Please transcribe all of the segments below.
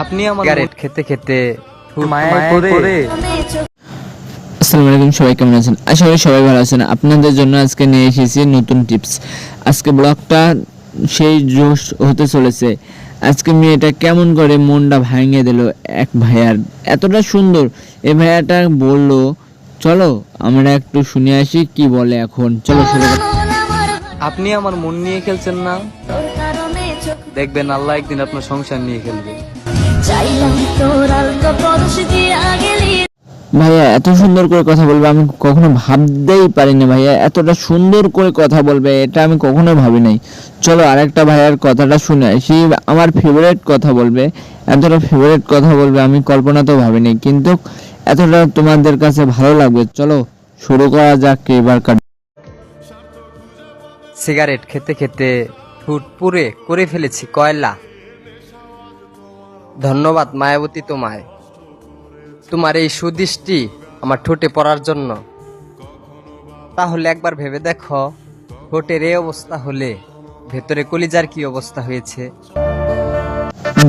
আপনি আমার খেতে খেতে আসসালামু আলাইকুম সবাই কেমন আছেন? আশা করি সবাই ভালো আছেন। আপনাদের জন্য আজকে নিয়ে এসেছি নতুন টিপস। আজকে ব্লগটা সেই জোশ হতে চলেছে। আজকে মেয়েটা কেমন করে মনটা ভাঙিয়ে দিল এক ভাইয়ার। এতটা সুন্দর। এই ভাইয়াটা বলল চলো আমরা একটু শুনে আসি কি বলে এখন। চলো শুরু আপনি আমার মন নিয়ে খেলছেন না? দেখবেন আল্লাহ একদিন আপনার সংসার নিয়ে খেলবে। ভাইয়া এত সুন্দর করে কথা বলবে আমি কখনো ভাবতেই পারিনি ভাইয়া। এতটা সুন্দর করে কথা বলবে এটা আমি কখনো ভাবি নাই। চলো আরেকটা ভাইয়ার কথাটা শুনে আসি। আমার ফেভারিট কথা বলবে। এতটা ফেভারিট কথা বলবে আমি কল্পনাতেও ভাবিনি। কিন্তু এতটা তোমাদের কাছে ভালো লাগবে। চলো শুরু করা যাক এবার কাট সিগারেট খেতে খেতে ঠুট পুড়ে করে ফেলেছি কয়লা। ধন্যবাদ মায়াবতী তোমায়। তোমার এই সুদৃষ্টি আমার ঠোঁটে পড়ার জন্য। তাহলে একবার ভেবে দেখো, ঠোঁটের এই অবস্থা হলে ভেতরে কলিজার কি অবস্থা হয়েছে?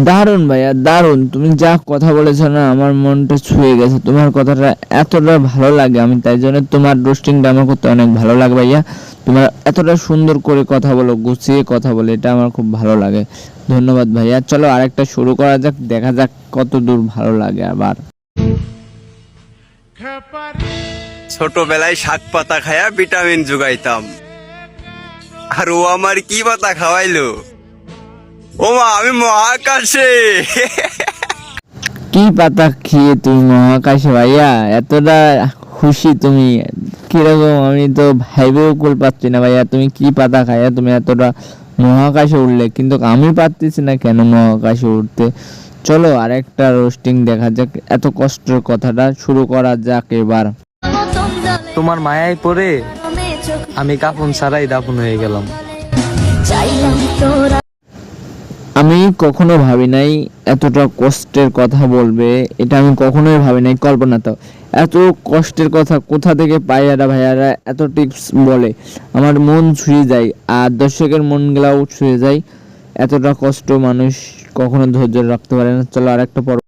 দারুণ ভাইয়া, দারুণ। তুমি যা কথা বলেছ না, আমার মনটা ছুঁয়ে গেছে। তোমার কথাটা এতটা ভালো লাগে, আমি তাই জন্য তোমার রোস্টিংটা আমার করতে অনেক ভালো লাগে ভাইয়া। তোমার এতটা সুন্দর করে কথা বলো, গুছিয়ে কথা বলে, এটা আমার খুব ভালো লাগে। ধন্যবাদ ভাইয়া। চলো আরেকটা শুরু করা যাক, দেখা যাক কত দূর ভালো লাগে আবার। ছোটবেলায় শাক পাতা খায়া ভিটামিন জোগাইতাম আর ও আমার কি পাতা খাওয়াইলো? ও মা আমি মহাকাশে। কি পাতা খেয়ে তুমি মহাকাশে ভাইয়া? এতটা খুশি তুমি। কীরকম? আমি তো ভাইবেও কুল পাচ্ছি না ভাইয়া। তুমি কি পাতা খাইয়া তুমি এতটা মহাকাশে উঠলে কিন্তু আমি পারতেছি না কেন মহাকাশে উঠতে চলো আরেকটা রোস্টিং দেখা যাক। এত কষ্টের কথাটা শুরু করা যাক এবার। তোমার মায়ায় পড়ে মে চোখ আমি কাপন ছাড়াই দাপন হয়ে গেলাম। কখনো ভাবি নাই এতটা কষ্টের কথা বলবে, এটা আমি কখনোই ভাবি নাই, কল্পনা তো। এত কষ্টের কথা কোথা থেকে পাইয়ারা ভাইয়ারা, এত টিপস বলে। আমার মন ছুঁয়ে যায়, আর দর্শকের মনগুলাও ছুঁয়ে যায়। এতটা কষ্ট মানুষ কখনো ধৈর্য রাখতে পারে না। চলো আরেকটা পর